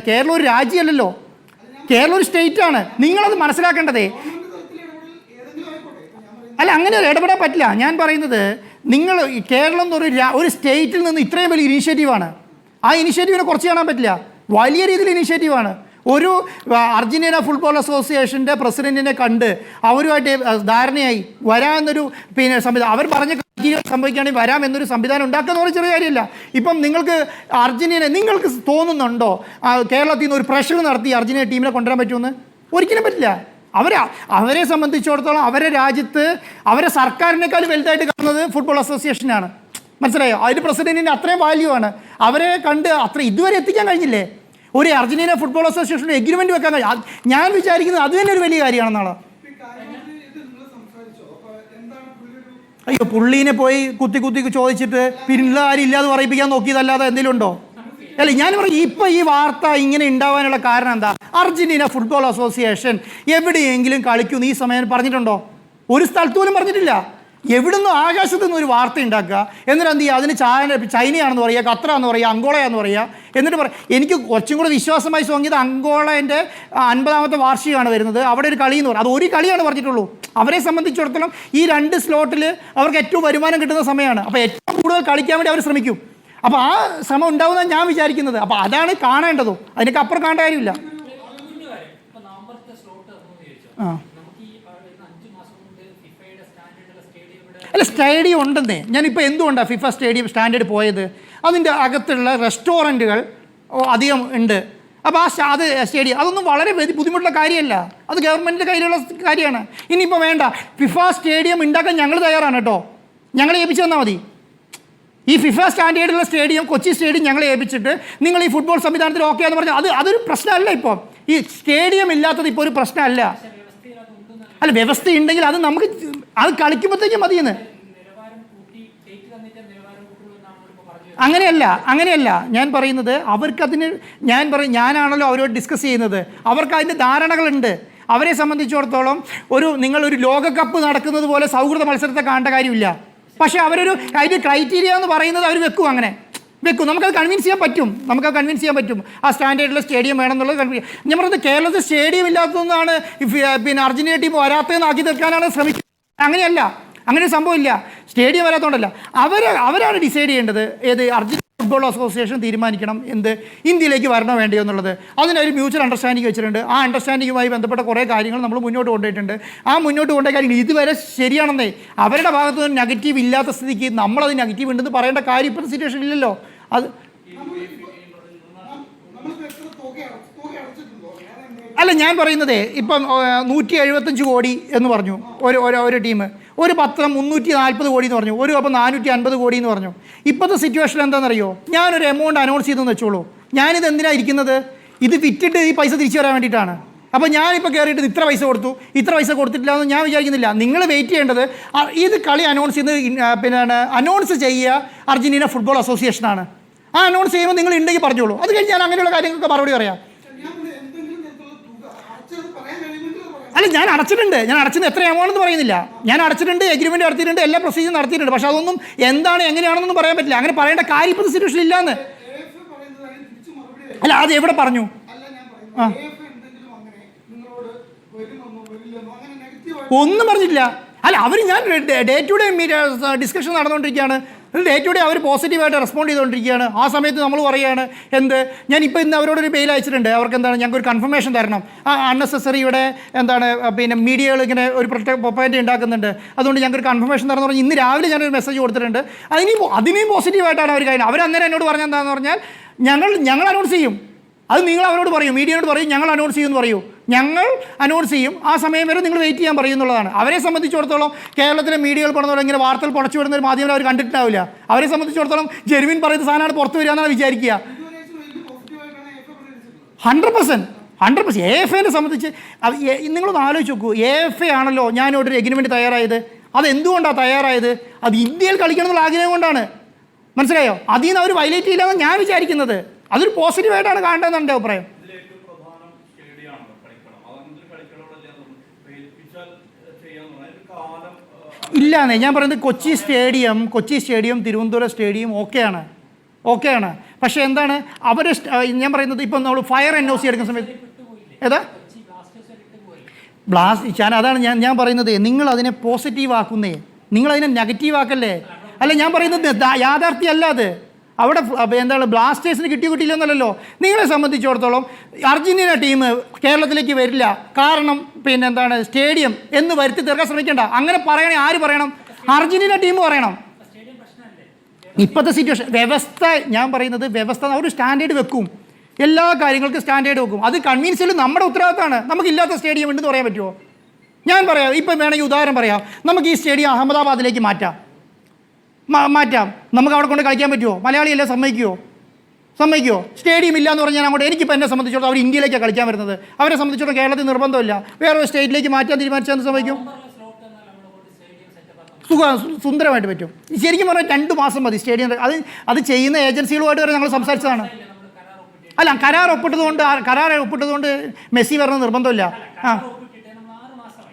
കേരളം ഒരു രാജ്യമല്ലല്ലോ. കേരളം ഒരു സ്റ്റേറ്റ് ആണ്. നിങ്ങളത് മനസ്സിലാക്കേണ്ടതേ. അല്ല അങ്ങനെ ഒരു ഇടപെടാൻ പറ്റില്ല. ഞാൻ പറയുന്നത് നിങ്ങൾ കേരളം എന്നൊരു ഒരു സ്റ്റേറ്റിൽ നിന്ന് ഇത്രയും വലിയ ഇനീഷ്യേറ്റീവാണ് ആ ഇനീഷ്യേറ്റീവിനെ കുറച്ച് കാണാൻ പറ്റില്ല. വലിയ രീതിയിൽ ഇനീഷ്യേറ്റീവാണ് ഒരു അർജന്റീന ഫുട്ബോൾ അസോസിയേഷന്റെ പ്രസിഡന്റിനെ കണ്ട് അവരുമായിട്ട് ധാരണയായി വരാമെന്നൊരു പിന്നെ സംവിധാനം അവർ പറഞ്ഞ സംഭവിക്കുകയാണെങ്കിൽ വരാം എന്നൊരു സംവിധാനം ഉണ്ടാക്കുന്ന ഒരു ചെറിയ കാര്യമില്ല. ഇപ്പം നിങ്ങൾക്ക് അർജന്റീന നിങ്ങൾക്ക് തോന്നുന്നുണ്ടോ? കേരളത്തിൽ നിന്ന് ഒരു പ്രഷർ നടത്തി അർജന്റീന ടീമിനെ കൊണ്ടുവരാൻ പറ്റുമെന്ന്? ഒരിക്കലും പറ്റില്ല. അവരെ അവരെ സംബന്ധിച്ചിടത്തോളം അവരെ രാജ്യത്ത് അവരെ സർക്കാരിനേക്കാൾ വലുതായിട്ട് കാണുന്നത് ഫുട്ബോൾ അസോസിയേഷനാണ്. മനസ്സിലായോ? അതിന് പ്രസിഡന്റിന് അത്രയും വാല്യൂ ആണ്. അവരെ കണ്ട് അത്ര ഇതുവരെ എത്തിക്കാൻ കഴിഞ്ഞില്ലേ? ഒരു അർജന്റീന ഫുട്ബോൾ അസോസിയേഷൻ എഗ്രിമെന്റ് വെക്കാൻ കഴിയും ഞാൻ വിചാരിക്കുന്നത് അത് തന്നെ ഒരു വലിയ കാര്യമാണെന്നാണ്. അയ്യോ പുള്ളീനെ പോയി കുത്തി കുത്തി ചോദിച്ചിട്ട് പിന്നെ ആരും ഇല്ലാതെ പറയിപ്പിക്കാൻ നോക്കിയതല്ലാതെ എന്തെങ്കിലും ഉണ്ടോ? അല്ല ഞാൻ പറയും ഇപ്പൊ ഈ വാർത്ത ഇങ്ങനെ ഉണ്ടാവാനുള്ള കാരണം എന്താ? അർജന്റീന ഫുട്ബോൾ അസോസിയേഷൻ എവിടെയെങ്കിലും കളിക്കുന്നു ഈ സമയം പറഞ്ഞിട്ടുണ്ടോ? ഒരു സ്ഥലത്ത് പോലും പറഞ്ഞിട്ടില്ല. എവിടുന്ന് ആകാശത്ത് നിന്ന് ഒരു വാർത്ത ഉണ്ടാക്കുക. എന്നിട്ട് എന്ത് ചെയ്യുക? അതിന് ചൈന ചൈനയാണെന്ന് പറയുക ഖത്തറ എന്ന് പറയുക അങ്കോളയാണെന്ന് പറയുക. എന്നിട്ട് പറ എനിക്ക് കുറച്ചും കൂടെ വിശ്വാസമായി തോന്നിയത് അങ്കോളേന്റെ അൻപതാമത്തെ വാർഷികമാണ് വരുന്നത്. അവിടെ ഒരു കളി എന്ന് പറയും അത് ഒരു കളിയാണ് പറഞ്ഞിട്ടുള്ളൂ. അവരെ സംബന്ധിച്ചിടത്തോളം ഈ രണ്ട് സ്ലോട്ടിൽ അവർക്ക് ഏറ്റവും വരുമാനം കിട്ടുന്ന സമയമാണ്. അപ്പോൾ ഏറ്റവും കൂടുതൽ കളിക്കാൻ വേണ്ടി അവർ ശ്രമിക്കും. അപ്പോൾ ആ ശ്രമം ഉണ്ടാവുമെന്നാണ് ഞാൻ വിചാരിക്കുന്നത്. അപ്പോൾ അതാണ് കാണേണ്ടതും. അതിനൊക്കെ അപ്പുറം കാണേണ്ട കാര്യമില്ല. ആ നമുക്ക് ഈ വരുന്ന അഞ്ച് മാസം കൊണ്ട് ഫിഫയുടെ സ്റ്റാൻഡേർഡുള്ള സ്റ്റേഡിയം ഇവിടെ അല്ല സ്റ്റേഡിയം ഉണ്ടെന്നേ. ഞാനിപ്പോൾ എന്തുകൊണ്ടാണ് ഫിഫ സ്റ്റേഡിയം സ്റ്റാൻഡേർഡ് പോയത്? അതിന്റെ അകത്തുള്ള റെസ്റ്റോറന്റുകൾ അധികം ഉണ്ട്. അപ്പോൾ ആ അത് സ്റ്റേഡിയം അതൊന്നും വളരെ ബുദ്ധി- ബുദ്ധിമുട്ടുള്ള കാര്യമല്ല. അത് ഗവൺമെന്റിന്റെ കയ്യിലുള്ള കാര്യമാണ്. ഇനിയിപ്പോൾ വേണ്ട. ഫിഫ സ്റ്റേഡിയം ഉണ്ടാക്കാൻ ഞങ്ങൾ തയ്യാറാണ് കേട്ടോ. ഞങ്ങളെ ഏൽപ്പിച്ചു തന്നാൽ മതി. ഈ ഫിഫ സ്റ്റാൻഡേർഡുള്ള സ്റ്റേഡിയം കൊച്ചി സ്റ്റേഡിയം ഞങ്ങളെ ഏൽപ്പിച്ചിട്ട് നിങ്ങൾ ഈ ഫുട്ബോൾ സംവിധാനത്തിൽ ഓക്കെ എന്ന് പറഞ്ഞാൽ അത് അതൊരു പ്രശ്നമല്ല ഇപ്പോൾ ഈ സ്റ്റേഡിയം ഇല്ലാത്തത് ഇപ്പോൾ ഒരു പ്രശ്നമല്ല. അല്ല വ്യവസ്ഥ ഉണ്ടെങ്കിൽ അത് നമുക്ക് അത് കളിക്കുമ്പോഴത്തേക്കും മതിയെന്ന്. പറഞ്ഞത് അങ്ങനെയല്ല അങ്ങനെയല്ല. ഞാൻ പറയുന്നത് അവർക്കതിന് ഞാൻ പറയും ഞാനാണല്ലോ അവരോട് ഡിസ്കസ് ചെയ്യുന്നത്. അവർക്ക് അതിന്റെ ധാരണകളുണ്ട്. അവരെ സംബന്ധിച്ചിടത്തോളം ഒരു നിങ്ങളൊരു ലോകകപ്പ് നടക്കുന്നത് പോലെ സൗഹൃദ മത്സരത്തെ കാണേണ്ട കാര്യമില്ല. പക്ഷേ അവരൊരു അതിന്റെ ക്രൈറ്റീരിയ എന്ന് പറയുന്നത് അവർ വെക്കും അങ്ങനെ. വെക്കും. നമുക്കത് കൺവിൻസ് ചെയ്യാൻ പറ്റും. നമുക്കത് കൺവിൻസ് ചെയ്യാൻ പറ്റും. ആ സ്റ്റാൻഡേർഡിലെ സ്റ്റേഡിയം വേണം എന്നുള്ളത് ഞാൻ പറയുന്നത് കേരളത്തിൽ സ്റ്റേഡിയം ഇല്ലാത്തതെന്നാണ് പിന്നെ അർജന്റീന ടീം വരാത്തതെന്ന് ആക്കി തീർക്കാനാണ് ശ്രമിക്കുന്നത്. അങ്ങനെയല്ല അങ്ങനെ സംഭവമില്ല സ്റ്റേഡിയം വരാത്തതുകൊണ്ടല്ല അവർ അവരാണ് ഡിസൈഡ് ചെയ്യേണ്ടത് ഏത് അർജന്റീന ഫുട്ബോൾ അസോസിയേഷൻ തീരുമാനിക്കണം എന്ത് ഇന്ത്യയിലേക്ക് വരണോ വേണ്ടയോ എന്നുള്ളത്. അതിനൊരു മ്യൂച്വൽ അണ്ടർസ്റ്റാൻഡിങ് വെച്ചിട്ടുണ്ട്. ആ അണ്ടർസ്റ്റാൻഡിങ്ങുമായി ബന്ധപ്പെട്ട കുറേ കാര്യങ്ങൾ നമ്മൾ മുന്നോട്ട് കൊണ്ടുപോയിട്ടുണ്ട്. ആ മുന്നോട്ട് കൊണ്ടുപോയ കാര്യങ്ങൾ ഇതുവരെ ശരിയാണെന്നേ. അവരുടെ ഭാഗത്തുനിന്ന് നെഗറ്റീവ് ഇല്ലാത്ത സ്ഥിതിക്ക് നമ്മളത് നെഗറ്റീവ് ഉണ്ടെന്ന് പറയേണ്ട കാര്യം ഇപ്പോഴത്തെ സിറ്റുവേഷൻ ഇല്ലല്ലോ. അത് അല്ല ഞാൻ പറയുന്നതേ ഇപ്പം നൂറ്റി എഴുപത്തഞ്ച് കോടി എന്ന് പറഞ്ഞു ഒരു ഒരു ഒരു ടീം. ഒരു പത്രം മുന്നൂറ്റി നാൽപ്പത് കോടി എന്ന് പറഞ്ഞു ഒരു അപ്പം നാനൂറ്റി അൻപത് കോടി എന്ന് പറഞ്ഞു. ഇപ്പോഴത്തെ സിറ്റുവേഷൻ എന്താണെന്നറിയോ? ഞാനൊരു എമൗണ്ട് അനൗൺസ് ചെയ്തെന്ന് വെച്ചോളൂ. ഞാനിത് എന്തിനാണ് ഇരിക്കുന്നത്? ഇത് വിറ്റിട്ട് ഈ പൈസ തിരിച്ചു വരാൻ വേണ്ടിയിട്ടാണ്. അപ്പോൾ ഞാനിപ്പോൾ കയറിയിട്ട് ഇത്ര പൈസ കൊടുത്തു ഇത്ര പൈസ കൊടുത്തിട്ടില്ല എന്ന് ഞാൻ വിചാരിക്കുന്നില്ല. നിങ്ങൾ വെയിറ്റ് ചെയ്യേണ്ടത് ഇത് കളി അനൗൺസ് ചെയ്ത് പിന്നെ അനൗൺസ് ചെയ്യുക അർജന്റീന ഫുട്ബോൾ അസോസിയേഷനാണ് ആ അനൗൺസ് ചെയ്യുമ്പോൾ നിങ്ങൾ ഉണ്ടെങ്കിൽ പറഞ്ഞോളൂ. അത് കഴിഞ്ഞ് ഞാൻ അങ്ങനെയുള്ള കാര്യങ്ങൾക്ക് മറുപടി പറയാം. അല്ല ഞാൻ അടച്ചിട്ടുണ്ട്. ഞാൻ അടച്ചിട്ട് എത്ര എമൗണ്ട് എന്ന് പറയുന്നില്ല. ഞാൻ അടച്ചിട്ടുണ്ട് എഗ്രിമെന്റ് നടത്തിയിട്ടുണ്ട് എല്ലാ പ്രൊസീജിയർ നടത്തിയിട്ടുണ്ട്. പക്ഷെ അതൊന്നും എന്താണ് എങ്ങനെയാണെന്നൊന്നും പറയാൻ പറ്റില്ല. അങ്ങനെ പറയേണ്ട കാര്യം ഇപ്പോൾ സിറ്റുവേഷൻ ഇല്ലാന്ന്. അല്ല അത് എവിടെ പറഞ്ഞു? ആ. ഒന്നും പറഞ്ഞിട്ടില്ല. അല്ല അവർ ഞാൻ ഡേ ടു ഡേ ഡിസ്കഷൻ നടന്നുകൊണ്ടിരിക്കുകയാണ് ഡേ ടു ഡേ അവർ പോസിറ്റീവായിട്ട് റെസ്പോണ്ട് ചെയ്തുകൊണ്ടിരിക്കുകയാണ്. ആ സമയത്ത് നമ്മൾ പറയുകയാണ് എന്ത്? ഞാൻ ഇപ്പോൾ ഇന്ന് അവരോടൊരു മെയിൽ അയച്ചിട്ടുണ്ട്. അവർക്ക് എന്താണ്? ഞങ്ങൾക്ക് ഒരു കൺഫർമേഷൻ തരണം. ആ അൺനെസസറി ഇവിടെ എന്താണ് പിന്നെ മീഡിയകൾ ഇങ്ങനെ ഒരു പ്രൊപ്പൈന്റി ഉണ്ടാക്കുന്നുണ്ട്. അതുകൊണ്ട് ഞങ്ങൾക്ക് ഒരു കൺഫർമേഷൻ തരണം എന്ന് പറഞ്ഞ് ഇന്ന് രാവിലെ ഞാനൊരു മെസ്സേജ് കൊടുത്തിട്ടുണ്ട്. അതിനെയും അതിനെയും പോസിറ്റീവായിട്ടാണ് അവർ കാര്യം. അവരന്നേരം എന്നോട് പറഞ്ഞെന്താണെന്ന് പറഞ്ഞാൽ ഞങ്ങൾ ഞങ്ങൾ അനൗൺസ് ചെയ്യും. അത് നിങ്ങൾ അവരോട് പറയും. മീഡിയയോട് പറയും. ഞങ്ങൾ അനൗൺസ് ചെയ്യുമെന്ന് പറയൂ. ഞങ്ങൾ അനൗൺസ് ചെയ്യും. ആ സമയം വരെ നിങ്ങൾ വെയിറ്റ് ചെയ്യാൻ പറയും എന്നുള്ളതാണ്. അവരെ സംബന്ധിച്ചിടത്തോളം കേരളത്തിലെ മീഡിയകൾ പറഞ്ഞ ഇങ്ങനെ വാർത്തകൾ പുറച്ചു വിടുന്ന ഒരു മാധ്യമം അവർ കണ്ടിട്ടുണ്ടാവില്ല. അവരെ സംബന്ധിച്ചിടത്തോളം ജെർവിൻ പറയുന്ന സാധനമാണ് പുറത്ത് വരിക എന്നാണ് വിചാരിക്കുക. Hundred percent hundred percent A F എനെ സംബന്ധിച്ച് നിങ്ങളൊന്ന് ആലോചിച്ച് നോക്കൂ. എ എഫ് എ ആണല്ലോ ഞാനോട് ഒരു എഗ്രിമെന്റ് തയ്യാറായത്. അത് എന്തുകൊണ്ടാണ് തയ്യാറായത്? അത് ഇന്ത്യയിൽ കളിക്കണം എന്നുള്ള ആഗ്രഹം കൊണ്ടാണ്. മനസ്സിലായോ? അതിൽ നിന്ന് അവർ വയലേറ്റ് ചെയ്യില്ലെന്ന് ഞാൻ വിചാരിക്കുന്നത്. അതൊരു പോസിറ്റീവായിട്ടാണ് കാണേണ്ടതെന്ന് എന്റെ അഭിപ്രായം. ഇല്ലാന്നേ. ഞാൻ പറയുന്നത് Kochi stadium Kochi stadium Thiruvananthapuram stadium ഓക്കെയാണ്. ഓക്കെയാണ്. പക്ഷേ എന്താണ്? അവർ ഞാൻ പറയുന്നത് ഇപ്പം നമ്മൾ ഫയർ എൻ ഒ സി എടുക്കുന്ന സമയത്ത് ഏതാ? ബ്ലാസ്റ്റ് ഞാൻ അതാണ് ഞാൻ ഞാൻ പറയുന്നത്. നിങ്ങൾ അതിനെ പോസിറ്റീവ് ആക്കുന്നേ നിങ്ങൾ അതിനെ നെഗറ്റീവ് ആക്കല്ലേ അല്ല ഞാൻ പറയുന്നത് യാഥാർത്ഥ്യമല്ല അത്. അവിടെ എന്താണ് ബ്ലാസ്റ്റേഴ്സിന് കിട്ടി കിട്ടിയില്ലെന്നല്ലോ നിങ്ങളെ സംബന്ധിച്ചിടത്തോളം അർജന്റീന ടീം കേരളത്തിലേക്ക് വരില്ല. കാരണം പിന്നെ എന്താണ് സ്റ്റേഡിയം എന്ന് വരുത്തി തീർക്കാൻ ശ്രമിക്കേണ്ട. അങ്ങനെ പറയണേ ആര് പറയണം? അർജന്റീന ടീം പറയണം. ഇപ്പോഴത്തെ സിറ്റുവേഷൻ വ്യവസ്ഥ ഞാൻ പറയുന്നത് വ്യവസ്ഥ ഒരു സ്റ്റാൻഡേർഡ് വെക്കും. എല്ലാ കാര്യങ്ങൾക്കും സ്റ്റാൻഡേർഡ് വെക്കും. അത് കൺവീൻസ് ചെയ്ത് നമ്മുടെ ഉത്തരവാദിത്തമാണ്. നമുക്കില്ലാത്ത സ്റ്റേഡിയം ഉണ്ടെന്ന് പറയാൻ പറ്റുമോ ഞാൻ പറയാം ഇപ്പം വേണമെങ്കിൽ ഉദാഹരണം പറയാം. നമുക്ക് ഈ സ്റ്റേഡിയം അഹമ്മദാബാദിലേക്ക് മാറ്റാം. മാറ്റാം. നമുക്ക് അവിടെ കൊണ്ട് കളിക്കാൻ പറ്റുമോ മലയാളിയല്ലേ സമ്മതിക്കുമോ സമ്മതിക്കുമോ സ്റ്റേഡിയം ഇല്ല എന്ന് പറഞ്ഞാൽ അങ്ങോട്ട് എനിക്കിപ്പോൾ എന്നെ സംബന്ധിച്ചിടത്തോളം അവർ ഇന്ത്യയിലേക്കാണ് കളിക്കാൻ വരുന്നത്. അവരെ സംബന്ധിച്ചിടത്തോളം കേരളത്തിൽ നിർബന്ധമില്ല. വേറൊരു സ്റ്റേറ്റിലേക്ക് മാറ്റാൻ തീരുമാനിച്ചാൽ സമ്മതിക്കും സുഖ സുന്ദരമായിട്ട് പറ്റും. ശരിക്കും പറഞ്ഞാൽ രണ്ട് മാസം മതി സ്റ്റേഡിയം അത് അത് ചെയ്യുന്ന ഏജൻസികളുമായിട്ട് വരെ ഞങ്ങൾ സംസാരിച്ചതാണ്. അല്ല കരാർ ഒപ്പിട്ടതുകൊണ്ട് കരാർ ഒപ്പിട്ടതുകൊണ്ട് മെസ്സി വരണം നിർബന്ധമില്ല. ആ.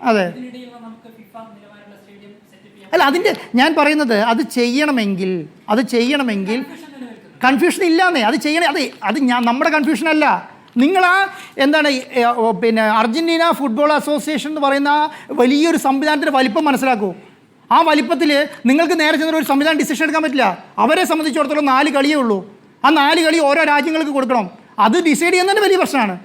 അതെ ഇതിനിടയിൽ നമുക്ക് ഫിഫ നിലവാരമുള്ള സ്റ്റേഡിയം സെറ്റപ്പ് ചെയ്യാൻ അല്ല അതിന്റെ ഞാൻ പറയുന്നത് അത് ചെയ്യണമെങ്കിൽ അത് ചെയ്യണമെങ്കിൽ കൺഫ്യൂഷൻ ഇല്ലാന്നേ. അത് ചെയ്യണേ അതെ അത് ഞാൻ നമ്മുടെ കൺഫ്യൂഷൻ അല്ല. നിങ്ങൾ എന്താണ് പിന്നെ അർജന്റീന ഫുട്ബോൾ അസോസിയേഷൻ എന്ന് പറയുന്ന വലിയൊരു സംവിധാനത്തിന്റെ വലിപ്പം മനസ്സിലാക്കൂ. ആ വലിപ്പത്തിൽ നിങ്ങൾക്ക് നേരെ ചെന്നൊരു ഒരു സംവിധാനം ഡിസിഷൻ എടുക്കാൻ പറ്റില്ല. അവരെ സംബന്ധിച്ചിടത്തോളം നാല് കളിയേ ഉള്ളൂ. ആ നാല് കളി ഓരോ രാജ്യങ്ങൾക്ക് കൊടുക്കണം. അത് ഡിസൈഡ് ചെയ്യുന്നതിന് വലിയ പ്രശ്നമാണ്.